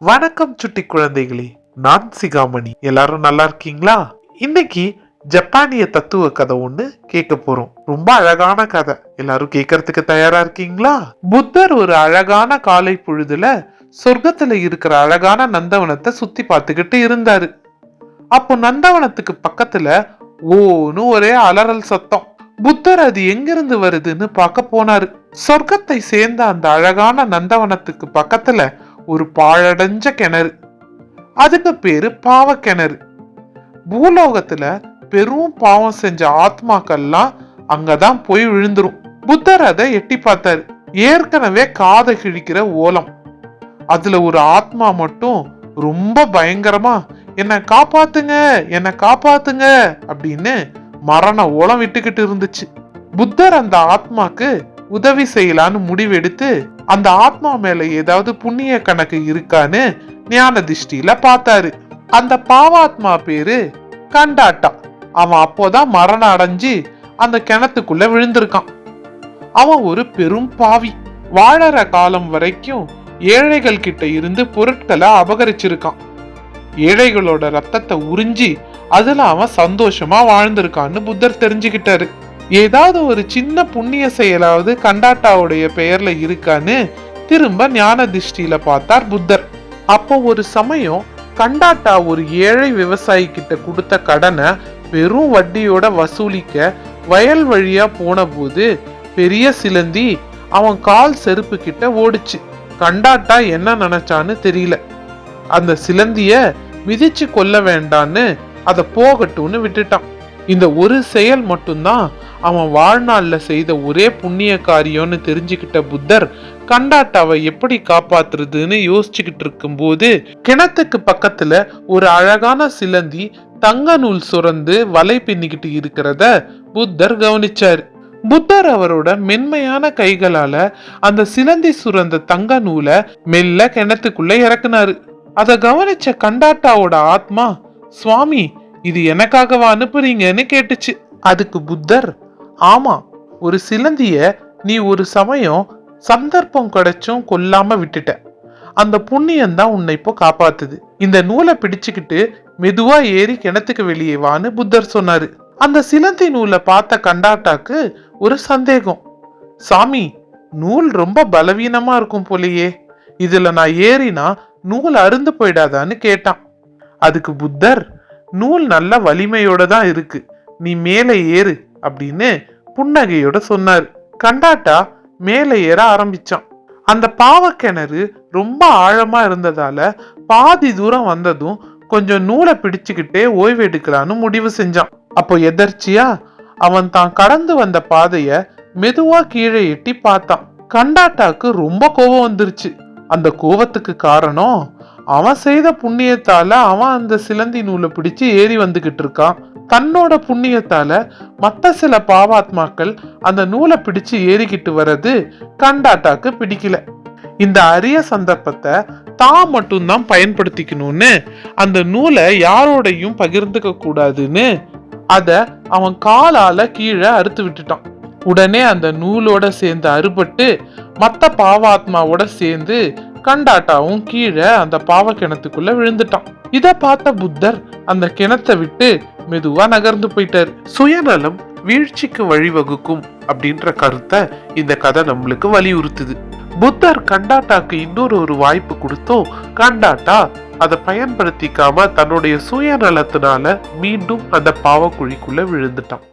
வணக்கம் சுட்டி குழந்தைகளே நான் சிகாமணி. எல்லாரும் நல்லா இருக்கீங்களா? இன்னைக்கு ஜப்பானிய தத்துவ கதை ஒண்ணு கேட்க போறோம். ரொம்ப அழகான கதை. எல்லாரும் கேட்கறதுக்கு தயாரா இருக்கீங்களா? புத்தர் ஒரு அழகான காலை பொழுதுல சொர்க்கத்துல இருக்கிற அழகான நந்தவனத்தை சுத்தி பார்த்துக்கிட்டு இருந்தாரு. அப்போ நந்தவனத்துக்கு பக்கத்துல ஓன்னு ஒரே அலறல் சத்தம். புத்தர் அது எங்கிருந்து வருதுன்னு பார்க்க போனாரு. சொர்க்கத்தை சேர்ந்த அந்த அழகான நந்தவனத்துக்கு பக்கத்துல ஒரு பாழடைஞ்ச கிணறு. அதுக்கு பேரு பாவ கிணறு. பூலோகத்துல பெரும் பாவம் செஞ்ச ஆத்மாக்கள்லாம் அங்கதான் போய் விழுந்துரும். புத்தர் அதை எட்டி பார்த்தாரு. ஏற்கனவே காதை கிழிக்கிற ஓலம். அதுல ஒரு ஆத்மா மட்டும் ரொம்ப பயங்கரமா என்னை காப்பாத்துங்க என்னை காப்பாத்துங்க அப்படின்னு மரண ஓலம் விட்டுக்கிட்டு இருந்துச்சு. புத்தர் அந்த ஆத்மாக்கு உதவி செய்யலான்னு முடிவெடுத்து அந்த ஆத்மா மேல ஏதாவது புண்ணிய கணக்கு இருக்கான்னு ஞான திஷ்டியில பார்த்தாரு. அந்த பாவாத்மா பேரு கண்டாட்டா. அவன் அப்போதான் மரணம் அடைஞ்சு அந்த கிணத்துக்குள்ள விழுந்திருக்கான். அவன் ஒரு பெரும் பாவி. வாழற காலம் வரைக்கும் ஏழைகள் கிட்ட இருந்து பொருட்களை அபகரிச்சிருக்கான். ஏழைகளோட ரத்தத்தை உறிஞ்சி அதுல அவன் சந்தோஷமா வாழ்ந்திருக்கான்னு புத்தர் தெரிஞ்சுக்கிட்டாரு. ஏதாவது ஒரு சின்ன புண்ணிய செயலாவது கண்டாட்டாவுடைய பெயர்ல இருக்கான்னு திரும்ப ஞான திருஷ்டியில பார்த்தார் புத்தர். அப்போ ஒரு சமயம் கண்டாட்டா ஒரு ஏழை விவசாயி கிட்ட கொடுத்த கடனை வெறும் வட்டியோட வசூலிக்க வயல் வழியா போன போது பெரிய சிலந்தி அவன் கால் செருப்பு கிட்ட ஓடிச்சு. கண்டாட்டா என்ன நினைச்சான்னு தெரியல. அந்த சிலந்திய மிதிச்சு கொல்ல வேண்டான்னு அதை போகட்டும்னு விட்டுட்டான். இந்த ஒரு செயல் மட்டும்தான் அவன் வாழ்நாளில் செய்த ஒரே புண்ணிய காரியம்னு தெரிஞ்சுக்கிட்ட புத்தர் கண்டாட்டாவை எப்படி காப்பாத்துறதுன்னு யோசிச்சுக்கிட்டு இருக்கும்போது கிணத்துக்கு பக்கத்துல ஒரு அழகான சிலந்தி தங்க நூல் சுரந்து வலை பின்னிக்கிட்டு இருக்கிறத புத்தர் கவனிச்சார். புத்தர் அவரோட மென்மையான கைகளால அந்த சிலந்தி சுரந்த தங்க நூலை மெல்ல கிணத்துக்குள்ள இறக்குனாரு. அதை கவனிச்ச கண்டாட்டாவோட ஆத்மா சுவாமி இது எனக்காகவா அனுப்புறீங்கன்னு கேட்டுச்சு. அதுக்கு புத்தர் ஆமா ஒரு சிலந்திய நீ ஒரு சமயம் சந்தர்ப்பம் கிடைச்சும் கொல்லாம விட்டுட்ட. அந்த புண்ணியம் தான் உன்னை இப்போ காப்பாத்துது. இந்த நூலை பிடிச்சுக்கிட்டு மெதுவா ஏறி கிணத்துக்கு வெளியே வான்னு புத்தர் சொன்னாரு. அந்த சிலந்தி நூலை பார்த்த கண்டாட்டாக்கு ஒரு சந்தேகம். சாமி நூல் ரொம்ப பலவீனமா இருக்கும் போலயே. இதுல நான் ஏறினா நூல் அருந்து போயிடாதான்னு கேட்டான். அதுக்கு புத்தர் நூல் நல்ல வலிமையோட தான் இருக்கு. நீ மேலே ஏறு அப்படின்னு புன்னகையோட சொன்னார். கண்டாட்டா? மேலே ஏற ஆரம்பிச்சான். அந்த பாவக்கிணறு ரொம்ப ஆழமா இருந்ததால பாதி தூரம் வந்ததும் கொஞ்சம் நூலை பிடிச்சுக்கிட்டே ஓய்வு எடுக்கலான்னு முடிவு செஞ்சான். அப்போ எதர்ச்சியா? அவன் தான் கடந்து வந்த பாதைய மெதுவா கீழே எட்டி பார்த்தான். கண்டாட்டாக்கு ரொம்ப கோபம் வந்துருச்சு. அந்த கோவத்துக்கு காரணம் அவன் செய்த புண்ணியத்தால அவன் அந்த சிலந்தி நூலை பிடிச்சு ஏறி வந்துகிட்டு இருக்கான். தன்னோட புண்ணியத்தால மற்ற சில பாவாத்மாக்கள் அந்த நூலை பிடிச்சு ஏறிக்கிட்டு வர்றது கண்டாட்டாக்கு பிடிக்கல. இந்த அரிய சந்தர்ப்பத்தை தான் மட்டும்தான் பயன்படுத்திக்கணும்னு அந்த நூலை யாரோடையும் பகிர்ந்துக்க கூடாதுன்னு அத அவன் காலால கீழே அறுத்து விட்டுட்டான். உடனே அந்த நூலோட சேர்ந்து அறுபட்டு மற்ற பாவாத்மாவோட சேர்ந்து கண்டாட்டாவும் கீழே அந்த பாவ கிணத்துக்குள்ள விழுந்துட்டான். இத பார்த்த புத்தர் அந்த கிணத்தை விட்டு மெதுவா நகர்ந்து போயிட்டாரு. சுயநலம் வீழ்ச்சிக்கு வழிவகுக்கும் அப்படின்ற கருத்தை இந்த கதை நம்மளுக்கு வலியுறுத்துது. புத்தர் கண்டாட்டாக்கு இன்னொரு ஒரு வாய்ப்பு கொடுத்தோம் கண்டாட்டா அதை பயன்படுத்திக்காம தன்னுடைய சுயநலத்தினால மீண்டும் அந்த பாவக்குழிக்குள்ள விழுந்துட்டான்.